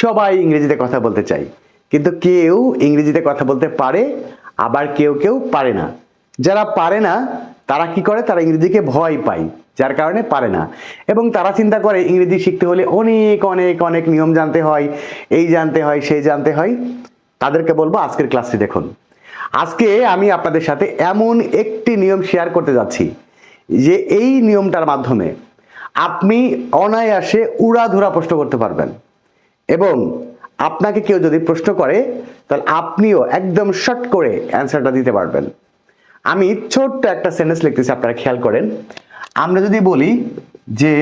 সবাই ইংরেজিতে কথা বলতে চায় কিন্তু কেউ ইংরেজিতে কথা বলতে পারে, আবার কেউ কেউ পারে না। যারা পারে না, তারা কি করে? তারা ইংরেজিকে ভয় পায়, যার কারণে পারে না। এবং তারা চিন্তা করে, ইংরেজি শিখতে হলে অনেক অনেক অনেক নিয়ম জানতে হয়, এই জানতে হয়, সেই জানতে হয়। তাদেরকে বলব, আজকের ক্লাসটি দেখুন। আজকে আমি আপনাদের সাথে এমন একটি নিয়ম শেয়ার করতে যাচ্ছি, যে এই নিয়মটার মাধ্যমে আপনি অনায়াসে উড়াধুরা প্রশ্ন করতে পারবেন। এবং আপনাকে কেউ যদি প্রশ্ন করে, তাহলে আপনিও একদম শর্ট করে অ্যান্সারটা দিতে পারবেন। আমি ছোট্ট একটা সেন্টেন্স লিখতেছি, আপনারা খেয়াল করেন। আমরা যদি বলি যে,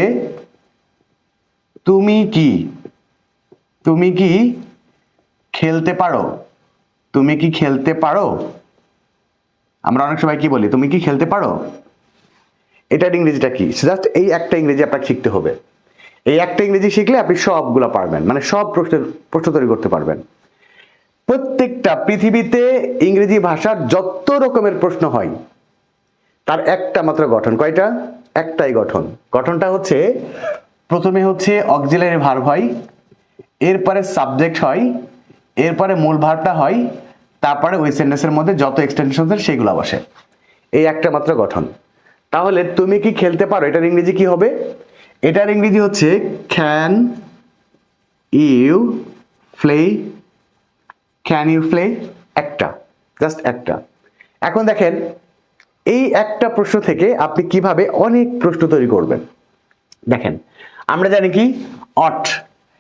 তুমি কি? তুমি কি খেলতে পারো? তুমি কি খেলতে পারো? আমরা অনেক সময় কি বলি, তুমি কি খেলতে পারো? এটার ইংরেজিটা কি? জাস্ট এই একটা ইংরেজি আপনাকে শিখতে হবে। এই একটা ইংরেজি শিখলে আপনি সবগুলো পারবেন মানে সব প্রশ্নের প্রশ্ন তৈরি করতে পারবেন। প্রত্যেকটা পৃথিবীতে ইংরেজি ভাষার যত রকমের প্রশ্ন হয়, তার একটা মাত্র গঠন। কয়টা? একটাই গঠন। গঠনটা হচ্ছে, প্রথমে হচ্ছে অক্সিলারি ভার্ব হয়, এরপরে সাবজেক্ট হয়, এরপরে মূল ভার্বটা হয়, তারপরে ওই সেন্টেন্সের মধ্যে যত এক্সটেনশন সেগুলো বসে। এই একটা মাত্র গঠন। তাহলে তুমি কি খেলতে পারো? এটার ইংরেজি কি হবে? এটার ইংরেজি হচ্ছে can you play can you play একটা জাস্ট একটা। এখন দেখেন, এই একটা প্রশ্ন থেকে আপনি কীভাবে অনেক প্রশ্ন তৈরি করবেন। দেখেন, আমরা জানি কি? অট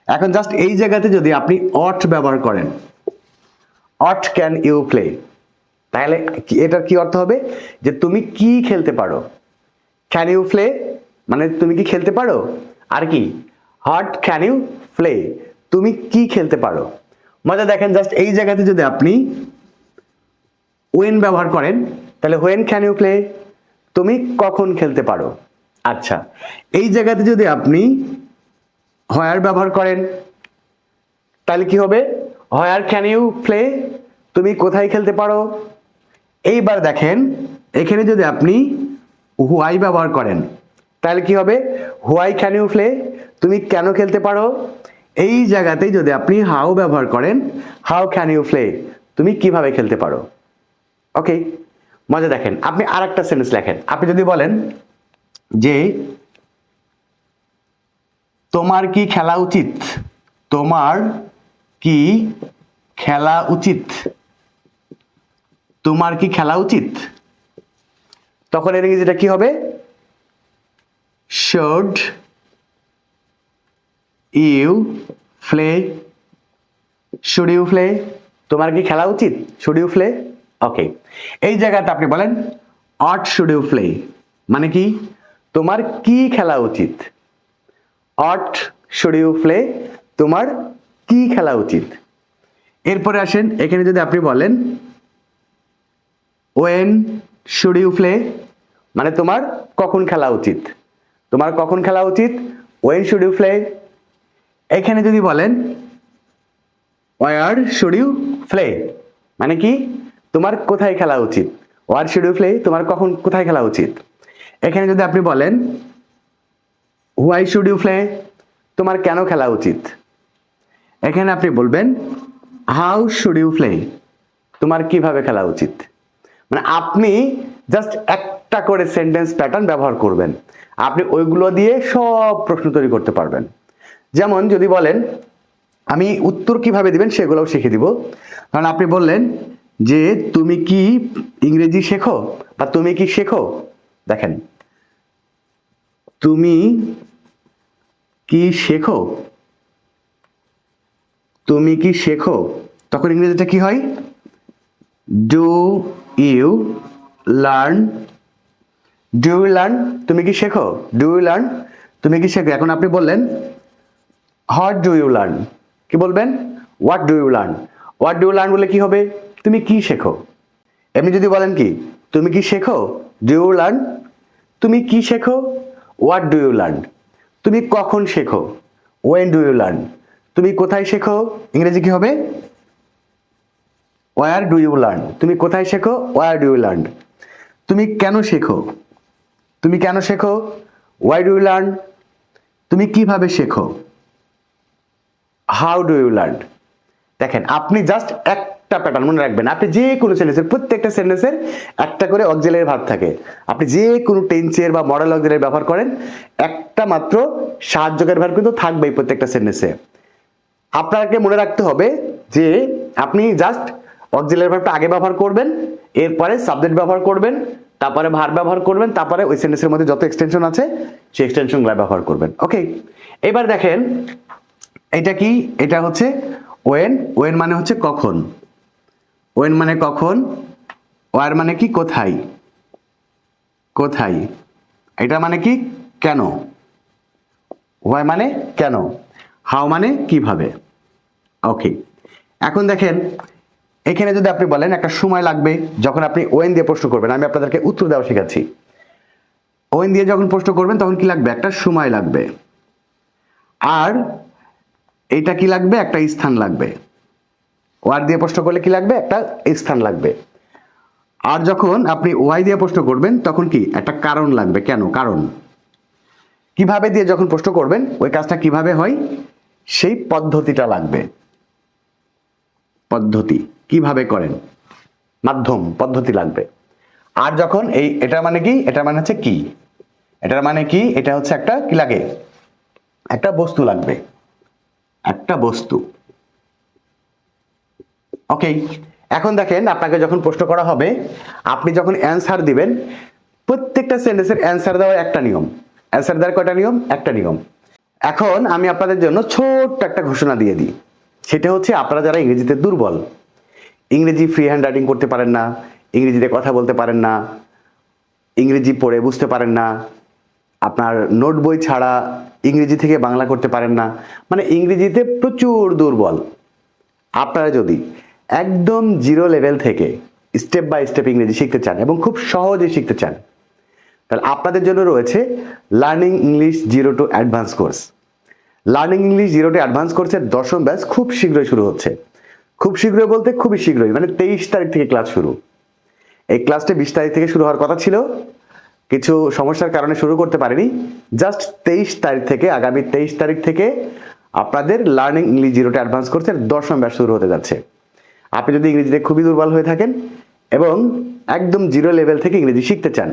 এখন জাস্ট এই জায়গাতে যদি আপনি অট ব্যবহার করেন অট ক্যান ইউ প্লে তাহলে এটার কি অর্থ হবে? যে তুমি কি খেলতে পারো? ক্যান ইউ প্লে মানে তুমি কি খেলতে পারো? আর কি? হট ক্যান ইউ প্লে তুমি কি খেলতে পারো? মজা দেখেন জাস্ট এই জায়গাতে যদি আপনি ওয়েন ব্যবহার করেন, তাহলে হোয়েন ক্যান ইউ প্লে তুমি কখন খেলতে পারো? আচ্ছা এই জায়গাতে যদি আপনি হয়ার ব্যবহার করেন, তাহলে কি হবে? হয়ার ক্যান ইউ প্লে তুমি কোথায় খেলতে পারো? এইবার দেখেন, এখানে যদি আপনি হুয়াই ব্যবহার করেন তাহলে কি হবে? হুয়াই ক্যান ইউ প্লে তুমি কেন খেলতে পারো? এই জায়গাতেই যদি আপনি হাউ ব্যবহার করেন হাউ ক্যান ইউ প্লে তুমি কীভাবে খেলতে পারো? ওকে মজা দেখেন। আপনি আর একটা সেন্টেন্স লেখেন। আপনি যদি বলেন যে, তোমার কি খেলা উচিত? তোমার কি খেলা উচিত? তোমার কি খেলা উচিত? তখন এর ইংরেজিটা কি হবে? Should you play should you play তোমার কি খেলা উচিত? শুড ইউ প্লে ওকে এই জায়গাতে আপনি বলেন অট শুড ইউ প্লে মানে কি? তোমার কি খেলা উচিত? অট শুড ইউ প্লে তোমার কি খেলা উচিত? এরপরে আসেন, এখানে যদি আপনি বলেন ওয়েন শুড ইউ প্লে মানে তোমার কখন খেলা উচিত? তোমার কখন খেলা উচিত? ওয়েন শুড ইউ প্লে এখানে যদি বলেন ওয়ার শুড ইউ প্লে মানে কি? তোমার কোথায় খেলা উচিত? ওয়ার শুড ইউ প্লে তোমার কখন, কোথায় খেলা উচিত? এখানে যদি আপনি বলেন হোয়াই শুড ইউ প্লে তোমার কেন খেলা উচিত? এখানে আপনি বলবেন হাউ শুড ইউ প্লে তোমার কীভাবে খেলা উচিত? মানে আপনি জাস্ট একটা করে সেন্টেন্স প্যাটার্ন ব্যবহার করবেন। আপনি ওইগুলো দিয়ে সব প্রশ্ন তৈরি করতে পারবেন। যেমন যদি বলেন, আমি উত্তর কীভাবে দিবেন সেগুলোও শিখে দিব। কারণ আপনি বললেন যে, তুমি কি ইংরেজি শেখো বা তুমি কি শেখো? দেখেন, তুমি কি শেখো? তুমি কি শেখো? তখন ইংরেজিটা কি হয়? Do you learn do you learn তুমি কি শেখো? ডু ইউ লার্ন তুমি কি শেখো? এখন আপনি বললেন হোয়াট ডু ইউ লার্ন কি বলবেন? What do you learn what do you learn বলে কি হবে? তুমি কি শেখো? এমনি যদি বলেন কি, তুমি কি শেখো? ডু ইউ লার্ন তুমি কি শেখো? হোয়াট ডু ইউ লার্ন তুমি কখন শেখো? ওয়েন ডু ইউ লার্ন তুমি কোথায় শেখো? ইংরেজি কি হবে? ওয়ার ডু ইউ লার্ন তুমি কোথায় শেখো? ওয়ার ডু ইউ লার্ন তুমি কেন শেখো? তুমি কেন শেখো? ওয়াই ডু ইউ লার্ন তুমি কীভাবে শেখো? হাউ ডু ইউ লার্ন দেখেন, আপনি জাস্ট একটা প্যাটার্ন মনে রাখবেন। আপনি যে কোনো সেন্টেন্সের প্রত্যেকটা সেন্টেন্সের একটা করে অক্সিলারি ভাব থাকে। আপনি যে কোনো টেন্সের বা মডেল অক্সিলারি ব্যবহার করেন, একটা মাত্র সাহায্যকারী ভাব কিন্তু থাকবেই প্রত্যেকটা সেন্টেন্সে আপনাকে মনে রাখতে হবে যে আপনি জাস্ট অক্সিলারি ভার্বটা আগে ব্যবহার করবেন, এরপরে সাবজেক্ট ব্যবহার করবেন তারপরে ভার ব্যবহার করবেন, তারপরে ওই সেন্টেন্সের মধ্যে যত এক্সটেনশন আছে, সেই এক্সটেনশনগুলো ব্যবহার করবেন। ওকে এবার দেখেন, এটা কি? এটা হচ্ছে ওয়েন ওয়েন মানে হচ্ছে কখন? ওয়েন মানে কখন? ওয়ার মানে কি? কোথায়? কোথায়? এটা মানে কি? কেন? ওয়াই মানে কেন? হাও মানে কীভাবে? ওকে এখন দেখেন এখানে যদি আপনি বলেন একটা সময় লাগবে যখন আপনি ওয়েন দিয়ে প্রশ্ন করবেন, আমি আপনাদেরকে উত্তর দেওয়া শেখাচ্ছি। ওয়েন দিয়ে যখন প্রশ্ন করবেন, তখন কি লাগবে? একটা সময় লাগবে। আর এটা কি লাগবে? একটা স্থান লাগবে। ওয়ার দিয়ে প্রশ্ন করলে কি লাগবে? একটা স্থান লাগবে। আর যখন আপনি ওয়াই দিয়ে প্রশ্ন করবেন, তখন কি? একটা কারণ লাগবে। কেন? কারণ। কীভাবে দিয়ে যখন প্রশ্ন করবেন, ওই কাজটা কীভাবে হয়? সেই পদ্ধতিটা লাগবে। পদ্ধতি কীভাবে করেন? মাধ্যম, পদ্ধতি লাগবে। আর যখন এই, এটা মানে কি? এটা মানে হচ্ছে কি? এটার মানে কি? এটা হচ্ছে একটা কি লাগে? একটা বস্তু লাগবে। একটা বস্তু। ওকে এখন দেখেন আপনাকে যখন প্রশ্ন করা হবে, আপনি যখন অ্যান্সার দিবেন, প্রত্যেকটা সেন্টেন্সের অ্যান্সার দেওয়ার একটা নিয়ম। অ্যান্সার দেওয়ার কয়টা নিয়ম? একটা নিয়ম। এখন আমি আপনাদের জন্য ছোট্ট একটা ঘোষণা দিয়ে দিই। সেটা হচ্ছে আপনারা যারা ইংরেজিতে দুর্বল, ইংরেজি ফ্রি হ্যান্ড রাইটিং করতে পারেন না, ইংরেজিতে কথা বলতে পারেন না, ইংরেজি পড়ে বুঝতে পারেন না, আপনার নোট বই ছাড়া ইংরেজি থেকে বাংলা করতে পারেন না মানে ইংরেজিতে প্রচুর দুর্বল। আপনারা যদি একদম জিরো লেভেল থেকে স্টেপ বাই স্টেপ ইংরেজি শিখতে চান এবং খুব সহজে শিখতে চান, তাহলে আপনাদের জন্য রয়েছে learning English zero to advance course learning English zero to advance কোর্সের দশম ব্যাচ খুব শীঘ্রই শুরু হচ্ছে। খুব শীঘ্রই বলতে খুবই শীঘ্রই মানে তেইশ তারিখ থেকে ক্লাস শুরু। এই ক্লাসটি বিশ তারিখ থেকে শুরু হওয়ার কথা ছিল। কিছু সমস্যার কারণে শুরু করতে পারিনি। জাস্ট তেইশ তারিখ থেকে, আগামী তেইশ তারিখ থেকে আপনাদের learning English zero to advance কোর্সের দশম ব্যাচ শুরু হতে যাচ্ছে। আপনি যদি ইংরেজিতে খুবই দুর্বল হয়ে থাকেন এবং একদম জিরো লেভেল থেকে ইংরেজি শিখতে চান,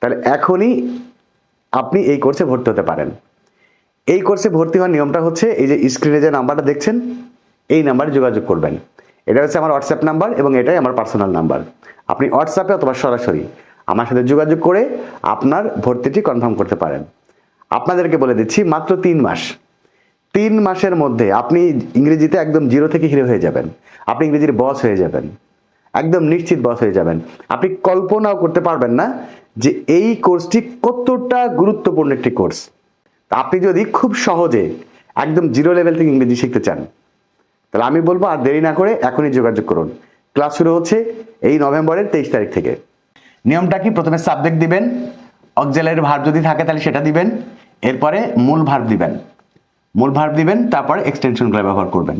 তাহলে এখনই আপনি এই কোর্সে ভর্তি হতে পারেন। এই কোর্সে ভর্তি হওয়ার নিয়মটা হচ্ছে এই যে স্ক্রিনে যে নাম্বারটা দেখছেন, এই নাম্বারে যোগাযোগ করবেন। এটা হচ্ছে আমার হোয়াটসঅ্যাপ নাম্বার এবং এটাই আমার পার্সোনাল নাম্বার। আপনি হোয়াটসঅ্যাপে অথবা সরাসরি আমার সাথে যোগাযোগ করে আপনার ভর্তিটি কনফার্ম করতে পারেন। আপনাদেরকে বলে দিচ্ছি, মাত্র তিন মাস। তিন মাসের মধ্যে আপনি ইংরেজিতে একদম জিরো থেকে হিরো হয়ে যাবেন। আপনি ইংরেজির বস হয়ে যাবেন। একদম নিশ্চিত বস হয়ে যাবেন। আপনি কল্পনাও করতে পারবেন না যে এই কোর্সটি কতটা গুরুত্বপূর্ণ একটি কোর্স। আপনি যদি খুব সহজে একদম জিরো লেভেল থেকে ইংরেজি শিখতে চান, তাহলে আমি বলব আর দেরি না করে এখনই যোগাযোগ করুন। ক্লাস শুরু হচ্ছে এই নভেম্বরের তেইশ তারিখ থেকে। নিয়মটা কি? প্রথমে সাবজেক্ট দিবেন, অক্সিলারি ভার্ব যদি থাকে তাহলে সেটা দিবেন, এরপরে মূল ভার্ব দিবেন। মূল ভার্ব দিবেন, তারপরে এক্সটেনশনগুলো ব্যবহার করবেন।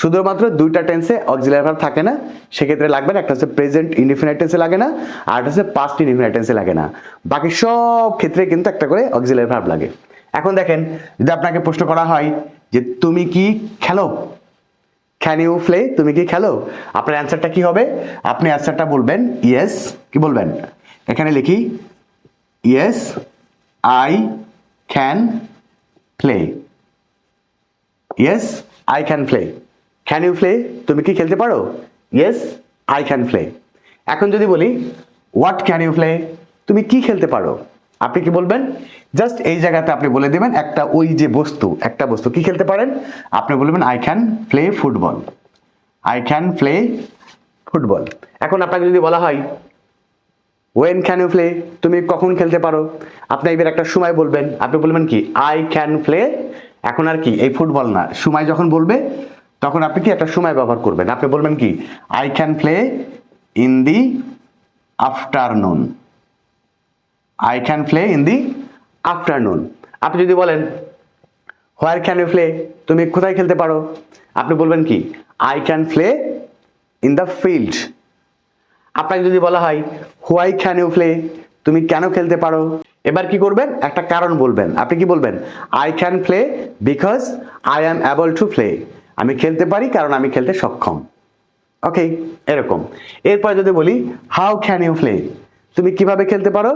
শুধুমাত্র দুইটা টেন্সে অক্সিলারি ভার্ব থাকে না, সেক্ষেত্রে লাগবে না, একটা হচ্ছে প্রেজেন্ট ইনডিফিনাইট টেন্সে লাগে না, আর একটা হচ্ছে পাস্ট ইনডিফিনাইট টেন্সে লাগে না। বাকি সব ক্ষেত্রে কিন্তু একটা করে অক্সিলারি ভার্ব লাগে। এখন দেখেন, যদি আপনাকে প্রশ্ন করা হয় যে তুমি কি খেলো? ক্যান ইউ প্লে তুমি কি খেলো? আপনার অ্যান্সারটা কি হবে? আপনি অ্যান্সারটা বলবেন ইয়েস কি বলবেন? এখানে লিখি yes I can play yes I can play can you play তুমি কি খেলতে পারো? ইয়েস আই ক্যান প্লে এখন যদি বলি হোয়াট ক্যান ইউ প্লে তুমি কি খেলতে পারো? আপনি কি বলবেন? জাস্ট এই জায়গাতে আপনি বলে দেবেন একটা ওই যে বস্তু, একটা বস্তু কি খেলতে পারেন? আপনি বলবেন I can play football I can play football এখন আপনাকে যদি বলা হয় ওয়েন ক্যান ইউ প্লে তুমি কখন খেলতে পারো? আপনি এবার একটা সময় বলবেন। আপনি বলবেন কি আই ক্যান প্লে এখন আর কি, এই ফুটবল না। সময় যখন বলবে, তখন আপনি কি একটা সময় ব্যবহার করবেন? আপনি বলবেন কি I can play in the afternoon I can play in the afternoon আপনি যদি বলেন হোয়ার ক্যান ইউ প্লে তুমি কোথায় খেলতে পারো? আপনি বলবেন কি I can play in the field আপনাকে যদি বলা হয় হোয়াই ক্যান ইউ প্লে তুমি কেন খেলতে পারো? এবার কি করবেন? একটা কারণ বলবেন। আপনি কি বলবেন? I can play because I am able to play আমি খেলতে পারি কারণ আমি খেলতে সক্ষম। ওকে এরকম। এরপর যদি বলি হাউ ক্যান ইউ প্লে তুমি কীভাবে খেলতে পারো?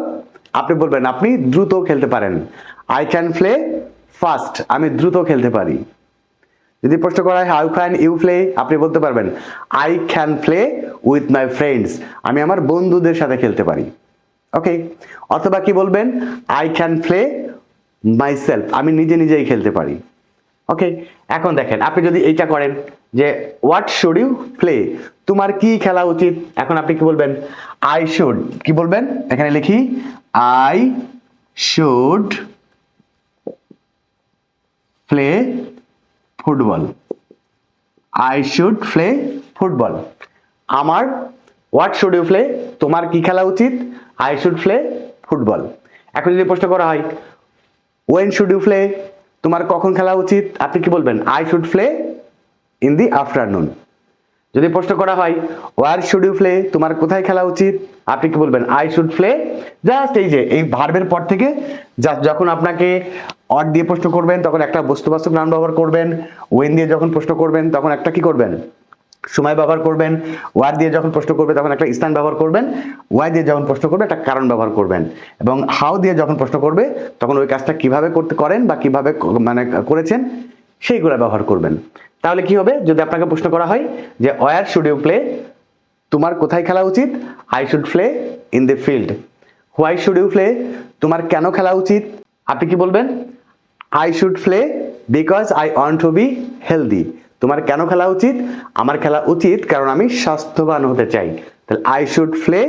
আপনি বলবেন, আপনি দ্রুত খেলতে পারেন। আই ক্যান প্লে ফাস্ট আমি দ্রুত খেলতে পারি। যদি প্রশ্ন করা হয় হাউ ক্যান ইউ প্লে আপনি বলতে পারবেন I can play with my friends আমি আমার বন্ধুদের সাথে খেলতে পারি। ওকে অথবা কি বলবেন আই ক্যান প্লে মাইসেলফ আমি নিজে নিজেই খেলতে পারি। ওকে এখন দেখেন, আপনি যদি এইটা করেন যে হোয়াট শুড ইউ প্লে তোমার কি খেলা উচিত? এখন আপনি কি বলবেন আই শুড কি বলবেন? এখানে লিখি I should play football I should play football আমার হোয়াট শুড ইউ প্লে তোমার কি খেলা উচিত? আই শুড প্লে ফুটবল এখন যদি প্রশ্ন করা হয় ওয়েন শুড ইউ প্লে তোমার কখন খেলা উচিত? আপনি কি বলবেন? I should play in the afternoon যদি প্রশ্ন করা হয় ওয়ার শুড ইউ প্লে তোমার কোথায় খেলা উচিত? আপনি কি বলবেন? আই শুড প্লে জাস্ট এই যে, এই ভার্বের পর থেকে যখন আপনাকে অড দিয়ে প্রশ্ন করবেন, তখন একটা বস্তুবাস্তব নাম ব্যবহার করবেন। ওয়েন দিয়ে যখন প্রশ্ন করবেন, তখন একটা কি করবেন? সময় ব্যবহার করবেন। ওয়ার দিয়ে যখন প্রশ্ন করবে তখন একটা স্থান ব্যবহার করবেন। ওয়াই দিয়ে যখন প্রশ্ন করবে একটা কারণ ব্যবহার করবেন। এবং হাউ দিয়ে যখন প্রশ্ন করবে, তখন ওই কাজটা কীভাবে করতে করেন বা কীভাবে মানে করেছেন, সেইগুলো ব্যবহার করবেন। তাহলে কি হবে? যদি আপনাকে প্রশ্ন করা হয় যে ওয়ার শুড ইউ প্লে তোমার কোথায় খেলা উচিত? I should play in the field why should you play তোমার কেন খেলা উচিত? আপনি কি বলবেন? I should play because I want to be healthy তোমার কেন খেলা উচিত? আমার খেলা উচিত কারণ আমি স্বাস্থ্যবান হতে চাই। তাহলে I should play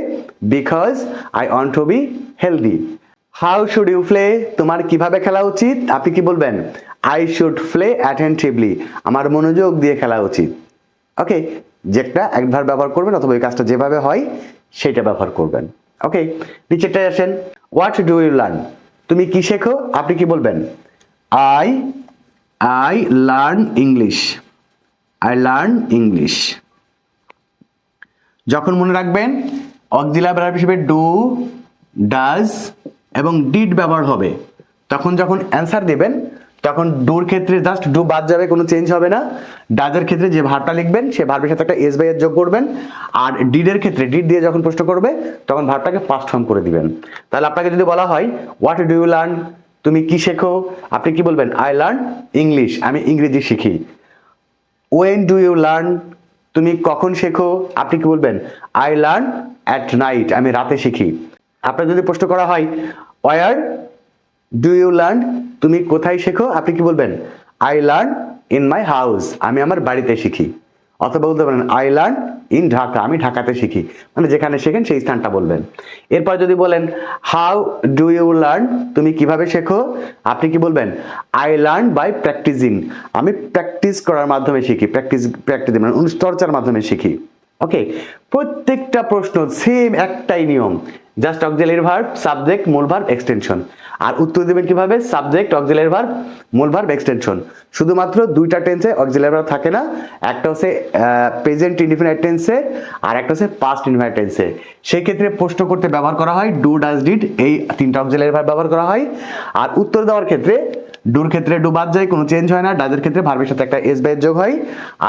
because I want to be healthy how should you play তোমার কীভাবে খেলা উচিত? আপনি কি বলবেন? আই শুড প্লে অ্যাটেন্টিভলি আমার মনোযোগ দিয়ে খেলা উচিত। ওকে যেটা একবার ব্যবহার করবেন অথবা এই কাজটা যেভাবে হয়, সেটা ব্যবহার করবেন। ওকে নিচেরটায় আসেন। হোয়াট ডু ইউ লার্ন তুমি কি শেখো? আপনি কি বলবেন? I I learn English I learn English যখন মনে রাখবেন, অক্সিলারি ভার্ব হিসেবে ডু ডাজ এবং ডিড ব্যবহার হবে, তখন যখন অ্যান্সার দেবেন তখন ডুর ক্ষেত্রে জাস্ট ডু বাদ যাবে, কোনো চেঞ্জ হবে না। ডাজের ক্ষেত্রে যে ভার্বটা লিখবেন, সে ভার্বের সাথে একটা এস বাই এর যোগ করবেন। আর ডিডের ক্ষেত্রে ডিড দিয়ে যখন প্রশ্ন করবে, তখন ভার্বটাকে পাস্ট ফর্ম করে দিবেন। তাহলে আপনাকে যদি বলা হয় হোয়াট ডু ইউ লার্ন তুমি কি শেখো? আপনি কি বলবেন আই লার্ন ইংলিশ আমি ইংরেজি শিখি। ওয়েন ডু ইউ লার্ন তুমি কখন শেখো? আপনি কি বলবেন আই লার্ন অ্যাট নাইট আমি রাতে শিখি। আপনার যদি প্রশ্ন করা হয় ওয়ার ডু ইউ লার্ন তুমি কোথায় শেখো? আপনি কি বলবেন? I learn in my house আমি আমার বাড়িতে শিখি। অথবা বলতে পারেন আই লার্ন ইন ঢাকা। আমি ঢাকাতে শিখি। মানে যেখানে শেখেন সেই স্থানটা বলবেন। এরপর যদি বলেন হাউ ডু ইউ লার্ন তুমি কীভাবে শেখো? আপনি কি বলবেন? আই লার্ন বাই প্র্যাকটিসিং আমি প্র্যাকটিস করার মাধ্যমে শিখি। প্র্যাকটিস প্র্যাকটিস মানে চর্চার মাধ্যমে শিখি। ওকে প্রত্যেকটা প্রশ্ন সেম একটাই নিয়ম। জাস্ট অক্সিলারি ভার্ব সাবজেক্ট মূল ভার্ব এক্সটেনশন আর উত্তর দেবেন কীভাবে? সাবজেক্ট অক্সিলারি ভার্ব মূল ভার্ব এক্সটেনশন শুধুমাত্র দুইটা টেন্সে অক্সিলারি ভার্ব থাকে না, একটা হচ্ছে প্রেজেন্ট ইনডিফিনাইট টেন্সে আর একটা হচ্ছে পাস্ট ইনডিফিনাইট টেন্সে সেই ক্ষেত্রে প্রশ্ন করতে ব্যবহার করা হয় ডু ডাজ ডিড এই তিনটা অক্সিলারি ভার্ব ব্যবহার করা হয়। আর উত্তর দেওয়ার ক্ষেত্রে ডুর ক্ষেত্রে ডু বাদ যায়, কোনো চেঞ্জ হয় না ডাজের ক্ষেত্রে ভার্বের সাথে একটা এস বাইয়ের যোগ হয়,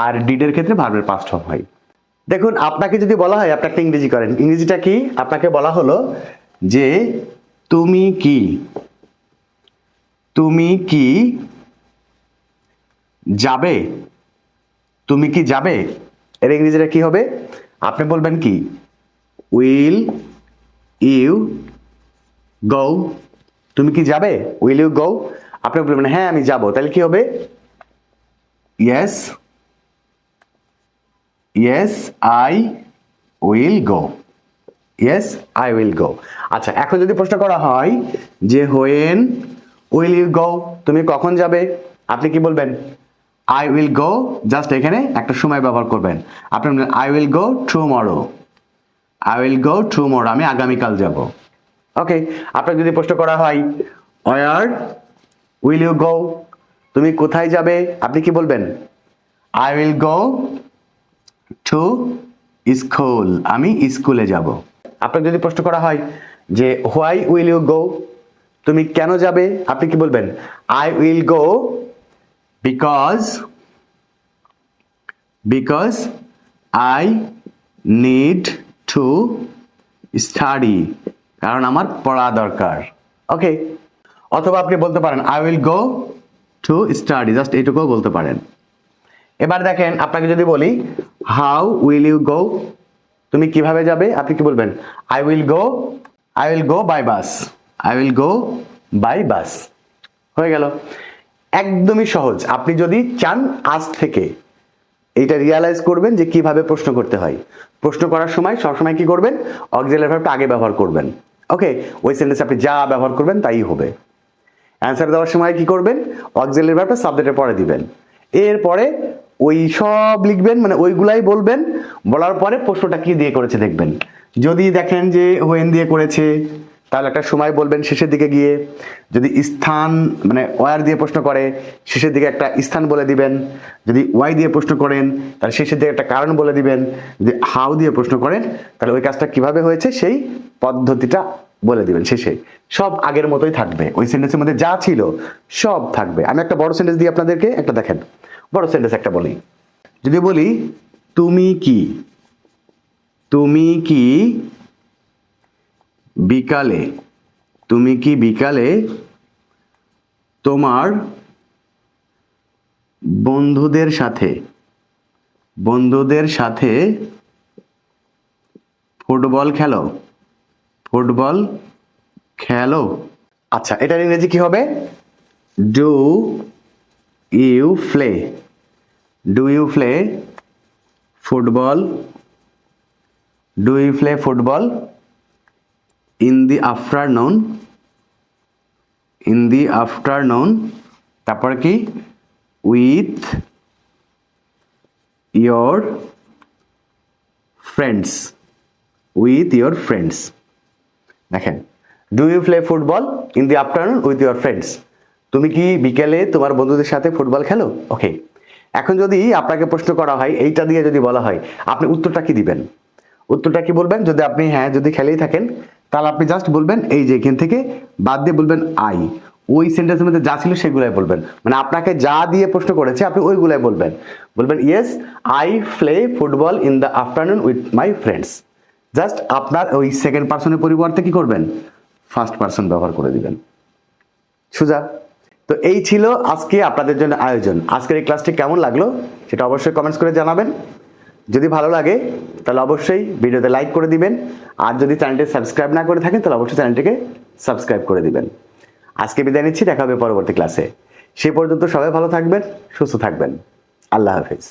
আর ডিডের ক্ষেত্রে ভার্বের পাস্ট ফর্ম হয়। দেখুন, আপনাকে যদি বলা হয়, আপনি একটা ইংরেজি করেন। ইংরেজিটা কি? আপনাকে বলা হলো যে, তুমি কি? তুমি কি যাবে? তুমি কি যাবে? এর ইংরেজিটা কি হবে? আপনি বলবেন কি উইল ইউ গৌ তুমি কি যাবে? উইল ইউ গৌ আপনি বলবেন হ্যাঁ আমি যাব। তাহলে কি হবে? Yes yes I will go yes I will go আচ্ছা এখন যদি প্রশ্ন করা হয় যে হোয়েন, উইল ইউ গো? তুমি কখন যাবে? আপনি কি বলবেন? আই উইল গো জাস্ট এখানে একটা সময় ব্যবহার করবেন। আপনি I will go tomorrow I will go tomorrow আমি আগামীকাল যাব। ওকে আপনাকে যদি প্রশ্ন করা হয় ওয়ার উইল ইউ গো? তুমি কোথায় যাবে? আপনি কি বলবেন? I will go to school আমি স্কুলে যাব। আপনাকে যদি প্রশ্ন করা হয় যে হোয়াই উইল ইউ গো তুমি কেন যাবে? আপনি কি বলবেন? I will go because because I need to study কারণ আমার পড়া দরকার। ওকে অথবা আপনি বলতে পারেন I will go to study just এইটুকুও বলতে পারেন। এবার দেখেন, আপনাকে যদি বলি হাউ উইল ইউ গো তুমি কীভাবে যাবে? আপনি কি বলবেন? I will go I will go by bus I will go by bus হয়ে গেল। একদমই সহজ। আপনি যদি চান আজ থেকে এটা রিয়ালাইজ করবেন যে কীভাবে প্রশ্ন করতে হয়। প্রশ্ন করার সময় সবসময় কি করবেন? অক্সিলারি ভার্বটা আগে ব্যবহার করবেন। ওকে ওই সেন্টেন্সে আপনি যা ব্যবহার করবেন তাই হবে। অ্যান্সার দেওয়ার সময় কি করবেন? অক্সিলারি ভার্বটা সাবজেক্টের পরে দিবেন। এরপরে ওই সব লিখবেন মানে ওইগুলাই বলবেন, বলার পরে প্রশ্নটা কি দিয়ে করেছে দেখবেন। যদি দেখেন যে হোয়েন দিয়ে করেছে, তাহলে একটা সময় বলবেন শেষের দিকে গিয়ে। যদি স্থান মানে ওয়ার দিয়ে প্রশ্ন করে, শেষের দিকে একটা স্থান বলে দিবেন। যদি ওয়াই দিয়ে প্রশ্ন করেন, তাহলে শেষের দিকে একটা কারণ বলে দিবেন। যদি হাউ দিয়ে প্রশ্ন করেন, তাহলে ওই কাজটা কীভাবে হয়েছে, সেই পদ্ধতিটা বলে দিবেন শেষে। সব আগের মতোই থাকবে। ওই সেন্টেন্সের মধ্যে যা ছিল, সব থাকবে। আমি একটা বড় সেন্টেন্স দিই আপনাদেরকে, একটা দেখেন। বড় সেন্টেন্স একটা বলি। যদি বলি তুমি কি? তুমি কি বিকালে? তুমি কি বিকালে তোমার বন্ধুদের সাথে? বন্ধুদের সাথে ফুটবল খেলো? ফুটবল খেলো? আচ্ছা এটার ইংরেজি কি হবে? Do you play? Do you play football? Do you play football? In the afternoon? In the afternoon? তারপর কি? With your friends. With your friends. দেখেন, do you play football? In the afternoon with your friends. তুমি কি বিকেলে তোমার বন্ধুদের সাথে football খেলো? ওকে এখন যদি আপনাকে প্রশ্ন করা হয়, এইটা দিয়ে যদি বলা হয়, আপনি উত্তরটা কি দিবেন? উত্তরটা কি বলবেন? যদি আপনি হ্যাঁ যদি খেলেই থাকেন, তাহলে আপনি জাস্ট বলবেন এই যে এখান থেকে, বাদ দিয়ে বলবেন আই। ওই সেন্টেন্সের মধ্যে যা ছিল সেগুলাই বলবেন। মানে আপনাকে যা দিয়ে প্রশ্ন করেছে, আপনি ওইগুলাই বলবেন। বলবেন yes I play football in the afternoon with my friends just আপনার ওই সেকেন্ড পার্সনের পরিবর্তে কি করবেন? ফার্স্ট পার্সন ব্যবহার করে দিবেন। সুজা? তো এই ছিল আজকে আপনাদের জন্য আয়োজন। আজকের এই ক্লাসটি কেমন লাগল সেটা অবশ্যই কমেন্টস করে জানাবেন। যদি ভালো লাগে, তাহলে অবশ্যই ভিডিওতে লাইক করে দিবেন। আর যদি চ্যানেলটি সাবস্ক্রাইব না করে থাকেন, তাহলে অবশ্যই চ্যানেলটিকে সাবস্ক্রাইব করে দিবেন। আজকে বিদায় নিচ্ছি, দেখা হবে পরবর্তী ক্লাসে সে পর্যন্ত সবাই ভালো থাকবেন, সুস্থ থাকবেন। আল্লাহ হাফিজ।